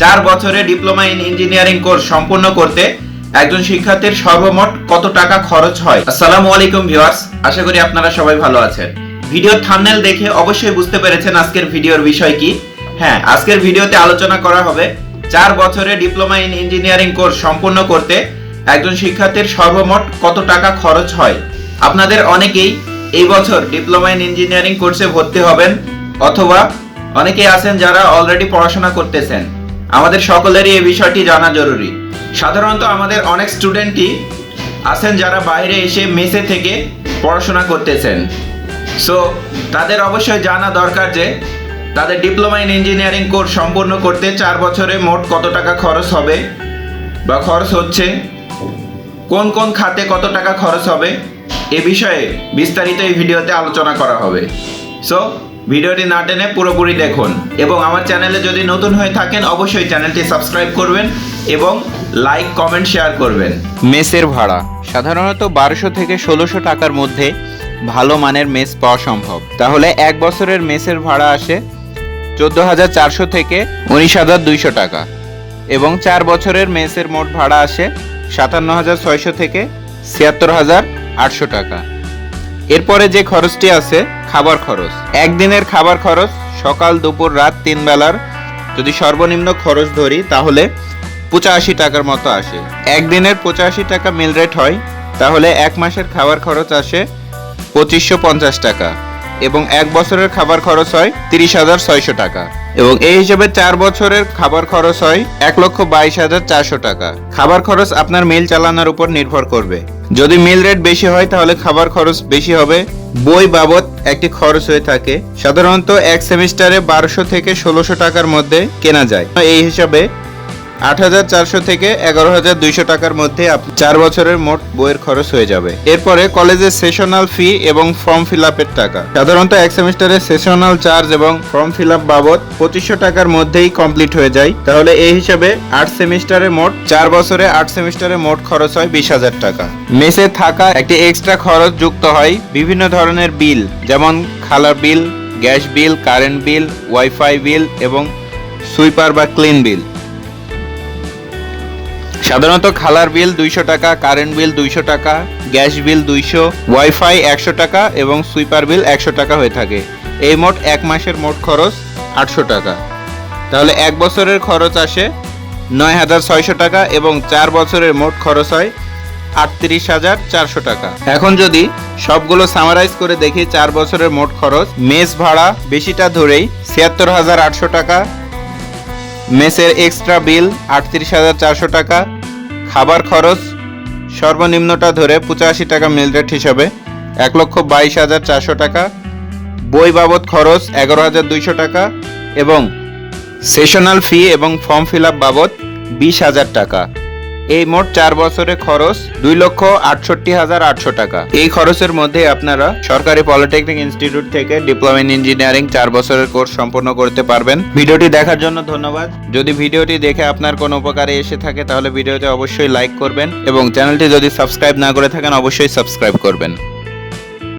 চার বছরে diploma in engineering course সম্পূর্ণ করতে একজন শিক্ষার্থীর সর্বমোট কত টাকা খরচ হয়? আসসালামু আলাইকুম ভিউয়ার্স, আশা করি আপনারা সবাই ভালো আছেন। ভিডিওর থাম্বনেল দেখে অবশ্যই বুঝতে পেরেছেন আজকের ভিডিওর বিষয় কি। হ্যাঁ আজকের ভিডিওতে আলোচনা করা হবে চার বছরে ডিপ্লোমা ইন ইঞ্জিনিয়ারিং কোর্স সম্পূর্ণ করতে একজন শিক্ষার্থীর সর্বমোট কত টাকা খরচ হয়। আপনাদের অনেকেই এই বছর ডিপ্লোমা ইন ইঞ্জিনিয়ারিং কোর্সে ভর্তি হবেন অথবা অনেকেই আছেন যারা অলরেডি পড়াশোনা করতেছেন। আমাদের সকলেরই এই বিষয়টি জানা জরুরি। সাধারণত আমাদের অনেক স্টুডেন্টই আছেন যারা বাইরে এসে মেসে থেকে পড়াশোনা করতেছেন। সো তাদের অবশ্যই জানা দরকার যে, তাদের ডিপ্লোমা ইন ইঞ্জিনিয়ারিং কোর্স সম্পূর্ণ করতে চার বছরে মোট কত টাকা খরচ হবে বা খরচ হচ্ছে, কোন কোন খাতে কত টাকা খরচ হবে, এ বিষয়ে বিস্তারিত এই ভিডিওতে আলোচনা করা হবে। সো ভিডিওটি না টেনে পুরোপুরি দেখুন এবং আমার চ্যানেলে যদি নতুন হয়ে থাকেন, অবশ্যই চ্যানেলটি সাবস্ক্রাইব করবেন এবং লাইক, কমেন্ট, শেয়ার করবেন। মেসের ভাড়া। সাধারণত বারোশো থেকে ষোলোশো টাকার মধ্যে ভালো মানের মেস পাওয়া সম্ভব। তাহলে এক বছরের মেসের ভাড়া আসে চোদ্দ হাজার চারশো থেকে উনিশ হাজার দুইশো টাকা এবং চার বছরের মেসের মোট ভাড়া আসে সাতান্ন হাজার ছয়শো থেকে ছিয়াত্তর হাজার আটশো টাকা। এরপরে যে খরচটি আছে, খাবার খরচ। একদিনের খাবার খরচ সকাল, দুপুর, রাত তিন বেলার। যদি সর্বনিম্ন খরচ ধরি, তাহলে পঁচাশি টাকার মতো আসে। একদিনের পঁচাশি টাকা মিল রেট হয়, তাহলে এক মাসের খাবার খরচ আসে পঁচিশশো পঞ্চাশ টাকা। এবং এক বছরের খাবার খরচ হয় তিরিশ হাজার ছয়শো টাকা। এবং এই হিসাবে চার বছরের খাবার খরচ হয় এক লক্ষ বাইশ হাজার চারশো টাকা। খাবার খরচ আপনার মিল চালানোর উপর নির্ভর করবে। যদি মিল রেট বেশি হয় তাহলে খাবার খরচ বেশি হবে। বই বাবদ একটি খরচ হয়ে থাকে। সাধারণত এক সেমিস্টারে বারোশো থেকে ষোলোশো টাকার মধ্যে কেনা যায়। এই হিসাবে আট হাজার চারশো থেকে এগারো হাজার দুইশো টাকার মধ্যে চার বছরের মোট বইয়ের খরচ হয়ে যাবে। এরপরে কলেজের সেশনাল ফি এবং ফর্ম ফিল আপের টাকা। সাধারণত এক সেমিস্টারে সেশনাল চার্জ এবং ফর্ম ফিল আপ বাবদ পঁচিশশো টাকার মধ্যেই কমপ্লিট হয়ে যায়। তাহলে এই হিসাবে আট সেমিস্টারে মোট চার বছরে আট সেমিস্টারে মোট খরচ হয় বিশ হাজার টাকা। মেসে থাকা একটি এক্সট্রা খরচ যুক্ত হয় বিভিন্ন ধরনের বিল, যেমন খালার bill, gas bill, current bill, wifi bill এবং সুইপার বা ক্লিন বিল। সাধারণত খালার বিল দুইশো টাকা, কারেন্ট বিল দুইশো টাকা, গ্যাস বিল দুইশো, ওয়াইফাই একশো টাকা এবং সুইপার বিল একশো টাকা হয়ে থাকে। এই মোট এক মাসের মোট খরচ আটশো টাকা। তাহলে এক বছরের খরচ আসে নয় হাজার ছয়শো টাকা এবং চার বছরের মোট খরচ হয় আটত্রিশ হাজার চারশো টাকা। এখন যদি সবগুলো সামারাইজ করে দেখি, চার বছরের মোট খরচ, মেস ভাড়া বেশিটা ধরেই ছিয়াত্তর হাজার আটশো টাকা, মেসের এক্সট্রা বিল আটত্রিশ হাজার চারশো টাকা খাবার খরচ সর্বনিম্নটা ধরে পঁচাশি টাকা মিল রেট হিসাবে এক লক্ষ বাইশ হাজার চারশো টাকা, বই বাবদ খরচ এগারো হাজার দুইশো টাকা এবং সেশনাল ফি এবং ফর্ম ফিল আপ বাবদ বিশ হাজার টাকা। এই মোট চার বছরে খরচ দুই লক্ষ আটষট্টি হাজার আটশো টাকা। এই খরচের মধ্যে আপনারা সরকারি পলিটেকনিক ইনস্টিটিউট থেকে ডিপ্লোমা ইন ইঞ্জিনিয়ারিং চার বছরের কোর্স সম্পন্ন করতে পারবেন। ভিডিওটি দেখার জন্য ধন্যবাদ। যদি ভিডিওটি দেখে আপনার কোনো উপকারে এসে থাকে, তাহলে ভিডিওতে অবশ্যই লাইক করবেন এবং চ্যানেলটি যদি সাবস্ক্রাইব না করে থাকেন, অবশ্যই সাবস্ক্রাইব করবেন।